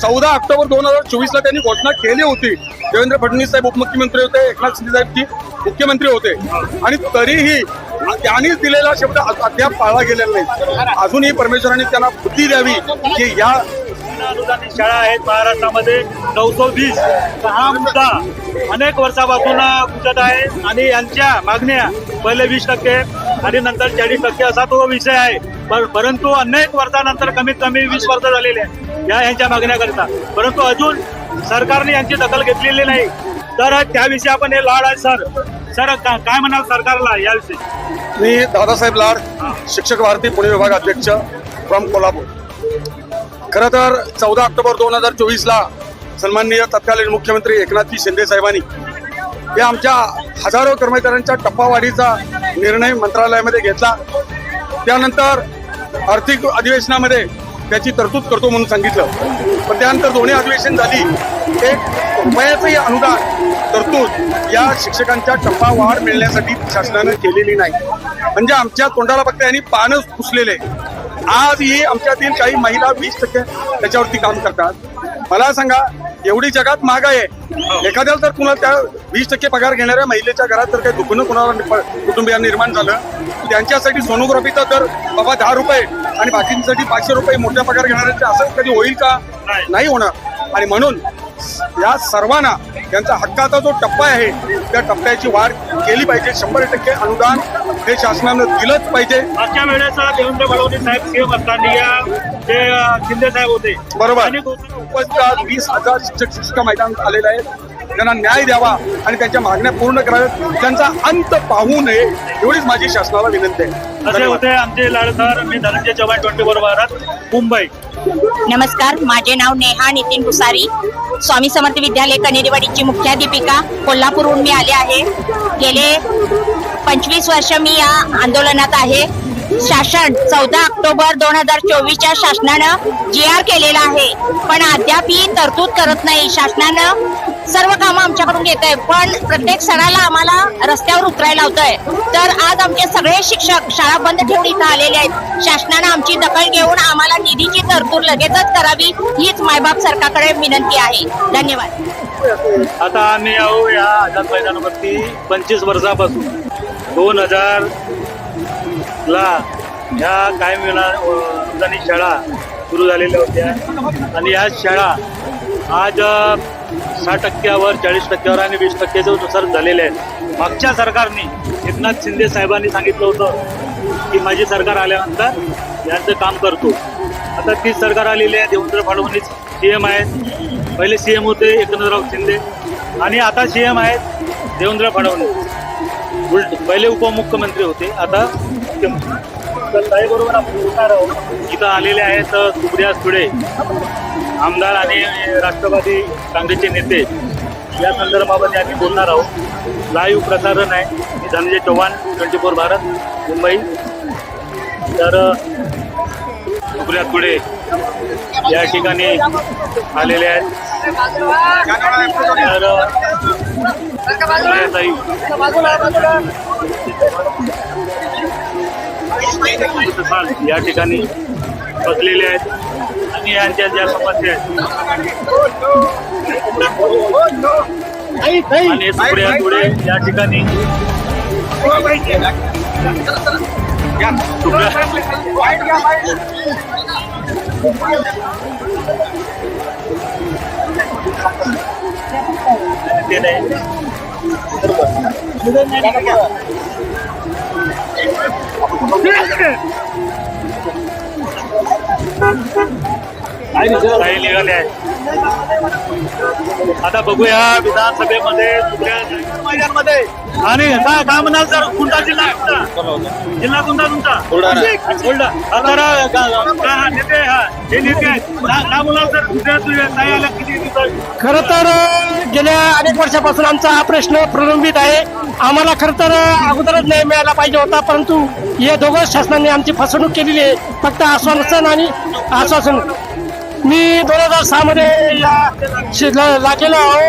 चौदा ऑक्टोबर दोन हजार चोवीस ला त्यांनी घोषणा केली होती. देवेंद्र फडणवीस साहेब उपमुख्यमंत्री होते एकनाथ शिंदे साहेब मुख्यमंत्री होते. आणि तरीही त्यांनीच दिलेला शब्द अद्याप पाळला गेलेला नाही. अजूनही परमेश्वरांनी त्यांना बुद्धी द्यावी की या अनुदानित शाळा आहेत महाराष्ट्रामध्ये. नऊशे वीस. हा मुद्दा. अनेक वर्षापासून गुजत आहे आणि यांच्या मागण्या पहिले वीस टक्के आणि नंतर चाळीस टक्के असा तो विषय आहे. पर- परंतु अनेक वर्षानंतर कमीत कमी वीस वर्ष झालेले आहे या यांच्या मागण्याकरिता. परंतु अजून सरकारने यांची दखल घेतलेली नाही. तर त्याविषयी आपण हे लाड आहे सर. सर का- काय म्हणाल सरकारला याविषयी? मी दादासाहेब लाड शिक्षक भारती पुणे विभाग अध्यक्ष फ्रॉम कोल्हापूर. खरं तर चौदा ऑक्टोबर दोन हजार चोवीसला सन्माननीय तत्कालीन मुख्यमंत्री एकनाथजी शिंदे साहेबांनी या आमच्या हजारो कर्मचाऱ्यांच्या टप्पावाढीचा निर्णय मंत्रालयामध्ये घेतला. त्यानंतर आर्थिक अधिवेशनामध्ये त्याची तरतूद करतो म्हणून सांगितलं. पण त्यानंतर दोन्ही अधिवेशन झाली. एक रुपयाचंही अनुदान तरतूद या शिक्षकांच्या टप्पा वाढ मिळण्यासाठी शासनानं केलेली नाही. म्हणजे आमच्या तोंडाला फक्त यांनी पानच पुसलेले. आजही आमच्यातील काही महिला वीस टक्के त्याच्यावरती काम करतात. मला सांगा एवढी जगात महागाई आहे. एखाद्याला तर कुणा त्या वीस टक्के पगार घेणाऱ्या महिलेच्या घरात जर काही दुखणं कुणाला कुटुंबियांना निर्माण झालं? त्यांच्यासाठी सोनोग्राफीचा दर बाबा दहा रुपये आणि बाकींसाठी पाचशे रुपये मोठ्या पगार घेणाऱ्यांचे असं कधी होईल का. नाही होणार. आणि म्हणून या सर्वांना त्यांचा हक्काचा जो टप्पा आहे त्या टप्प्याची वाढ केली पाहिजे. शंभर टक्के अनुदान हे शासनानं दिलंच पाहिजे. मागच्या वेळेस देवेंद्र फडणवीस साहेब सीएम असताना या जे शिंदे साहेब होते बरोबर. उपस्थित वीस हजार शिक्षक शिक्षिका मैदानात आलेले आहेत त्यांना न्याय द्यावा आणि त्यांच्या मागण्या पूर्ण कराव्यात. त्यांचा अंत पाहू नये एवढीच माझी शासनाला विनंती आहे. असे. होते आमचे लाडसर मी धनंजय चव्हाण ट्वेंटी फोर भारत मुंबई. नमस्कार माझे नाव नेहा नितीन भुसारी स्वामी समर्थ विद्यालय कनेरीवाडीची मुख्याध्यापिका कोल्हापूरहून मी आले आहे. गेले पंचवीस वर्ष मी या आंदोलनात आहे. शासन चौदा ऑक्टोबर दोन हजार चोवीसच्या शासनानं जी आर केलेला आहे. पण अद्यापही तरतूद करत नाही. शासनानं सर्व कामं आमच्याकडून घेत आहे पण प्रत्येक सणाला आम्हाला रस्त्यावर उतरायला लावतंय. तर आज आमचे सगळे शिक्षक शाळा बंद ठेवून इथं आलेले आहेत. शासनानं आमची दखल घेऊन आम्हाला निधीची तरतूद लगेचच करावी हीच मायबाप सरकारकडे विनंती आहे. धन्यवाद. आता आम्ही आहो या आझाद मैदानावरती पंचवीस वर्षापासून. दोन हजार ला ह्या कायम विना- अनुदानित शाळा सुरू झालेल्या होत्या. आणि या शाळा आज साठ टक्क्यावर चाळीस टक्क्यावर आणि वीस टक्क्याच्या प्रसार झालेले आहेत मागच्या सरकारने एकनाथ शिंदे साहेबांनी सांगितलं होतं की माझी सरकार आल्यानंतर यांचं काम करतो. आता तीच सरकार आलेली आहे देवेंद्र फडणवीस सी एम आहेत. पहिले सी एम होते एकनाथराव शिंदे. आणि आता सी एम आहेत देवेंद्र फडणवीस. उलट पहिले उपमुख्यमंत्री होते आता मुख्यमंत्री. तर ताईबरोबर आपण बोलणार आहोत इथं आलेले आहेत सुप्रिया सुळे. आमदार आणि राष्ट्रवादी काँग्रेसचे नेते या संदर्भामध्ये आम्ही बोलणार आहोत. लाईव्ह प्रसारण आहे. Dhananjay Chavan twenty four Bharat Mumbai. तर सुप्रिया सुळे या ठिकाणी आलेले आहेत. तर या ठिकाणी बसलेले आहेत. आणि यांच्या ज्या समस्या आहेत आणि सुप्रिया सुळे या ठिकाणी ते नाही काही निघाले आहेत. आता बघूया विधानसभेमध्ये मैदानमध्ये. आणि काय काय म्हणाल सर कोणता जिल्हा आहे? तुमचा जिल्हा कोणता तुमचा? बुलढाणा. आता हा, नेते हा. हे नेते नाही आल्या किती खरं तर गेल्या अनेक वर्षापासून आमचा हा प्रश्न प्रलंबित आहे. आम्हाला खरं तर अगोदरच न्याय मिळायला पाहिजे होता परंतु या दोघं शासनाने आमची फसवणूक केलेली आहे. फक्त आश्वासन आणि आश्वासन. मी दोन हजार सहा मध्ये लागलेलो आहो.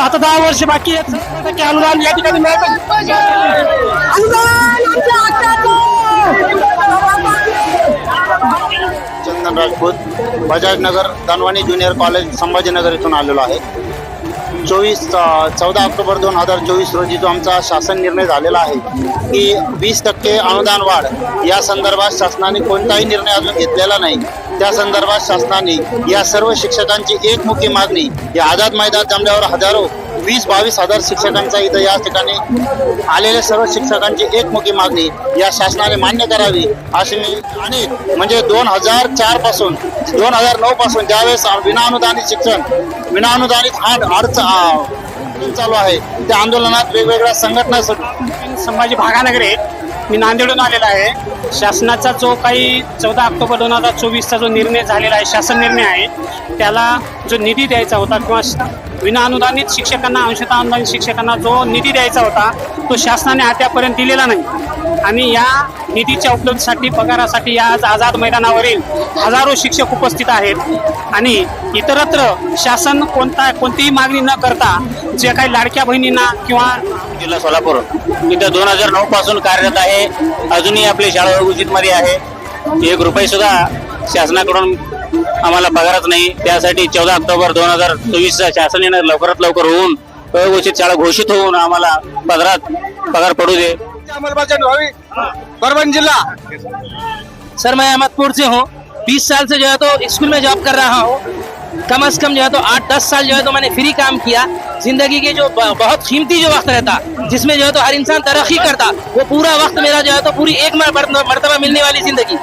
आता दहा वर्ष बाकी आहेत. टक्के अनुदान या ठिकाणी मिळालं. चंदन राजपूत बजाज नगर दानवानी ज्युनियर कॉलेज संभाजीनगर इथून आलेलो आहे. चोवीस चौदा ऑक्टोबर दोन हजार चोवीस रोजी जो आमचा शासन निर्णय झालेला आहे की वीस टक्के अनुदान वाढ या संदर्भात शासनाने कोणताही निर्णय अजून घेतलेला नाही. त्या संदर्भात शासनाने या सर्व शिक्षकांची एकमुखी मागणी या आझाद मैदान जमल्यावर हजारो वीस बावीस हजार शिक्षकांचा इथं या ठिकाणी आलेल्या सर्व शिक्षकांची एकमुखी मागणी या शासनाने मान्य करावी अशी मी आणि म्हणजे दोन हजार चारपासून दोन हजार नऊ पासून ज्यावेळेस विनाअनुदानित शिक्षण विनाअनुदानित हा अडच चालू आहे त्या आंदोलनात वेगवेगळ्या संघटना संभाजी भागानगर मी नांदेडून आलेला आहे. शासनाचा जो काही चौदा ऑक्टोबर दोन हजार चोवीसचा जो निर्णय झालेला आहे शासन निर्णय आहे त्याला जो निधी द्यायचा होता किंवा श- विनाअनुदानित शिक्षकांना अंशतः अनुदानित शिक्षकांना जो निधी द्यायचा होता तो शासनाने आतापर्यंत दिलेला नाही. आणि या निधीच्या उपलब्धीसाठी पगारासाठी या आज आझाद मैदानावरील हजारो शिक्षक उपस्थित आहेत. आणि इतरत्र शासन कोणता कोणतीही मागणी न करता जे काही लाडक्या बहिणींना किंवा जिल्हा सोलापूर इथं दोन हजार नऊ पासून कार्यरत आहे. अजूनही आपली शाळा उचितमध्ये आहे. एक रुपये सुद्धा शासनाकडून आम्हाला पगारच नाही. त्यासाठी चौदा ऑक्टोबर दोन हजार चोवीसचा शासन निर्णय लवकरात लवकर होऊन अघोषित शाळा घोषित होऊन आम्हाला पदरात पगार पडू दे. व्हावी. परभणी जिल्हा. सर मैं अहमदपुर से हूँ. बीस साल से जो है तो स्कूल में जॉब कर रहा हूँ. कम से कम जो है तो आठ दस साल जो है तो मैंने फ्री काम किया ज़िंदगी के जो बहुत कीमती जो वक्त रहता जिसमें जो है तो हर इंसान तरक्की करता वो पूरा वक्त मेरा जो है तो पूरी एक मर- मर- मिलने वाली ज़िंदगी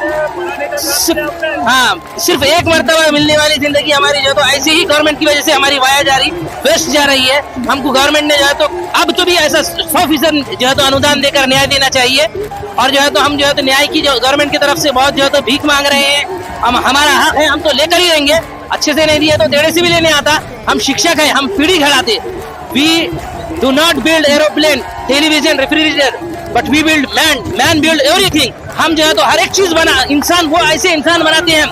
हाँ सिर्फ़ एक मरतबा मिलने वाली ज़िंदगी हमारी जो है तो ऐसे ही गवर्नमेंट की वजह से हमारी वाया जा रही वेस्ट जा रही है हमको गवर्नमेंट ने जो है तो अब तो भी ऐसा सौ फ़ीसद जो है तो अनुदान देकर न्याय देना चाहिए और जो है तो हम जो है तो न्याय की जो गवर्नमेंट की तरफ़ से बहुत जो है तो भीख मांग रहे हैं हम हमारा हक है हम तो लेकर ही रहेंगे अच्छे से नहीं दिया तो देने से भी लेने आता। हम शिक्षक हैं, हम पीढ़ी खड़ाते we do not build aeroplane television refrigerator but we build man man build everything हम जो है तो हर एक चीज़ बना, इंसान, वो ऐसे इंसान बनाते हैं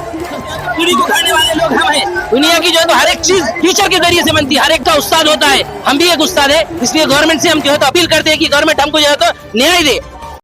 पीढ़ी वाले लोग हम हैं। दुनिया की जो है तो हर एक चीज़ टीचर के ज़रिए से बनती है। हर एक का उस्ताद होता है। हम भी एक उस्ताद है। इसलिए गवर्नमेंट से हम जो है तो अपील करते हैं कि गवर्नमेंट हमको जो है तो न्याय दे।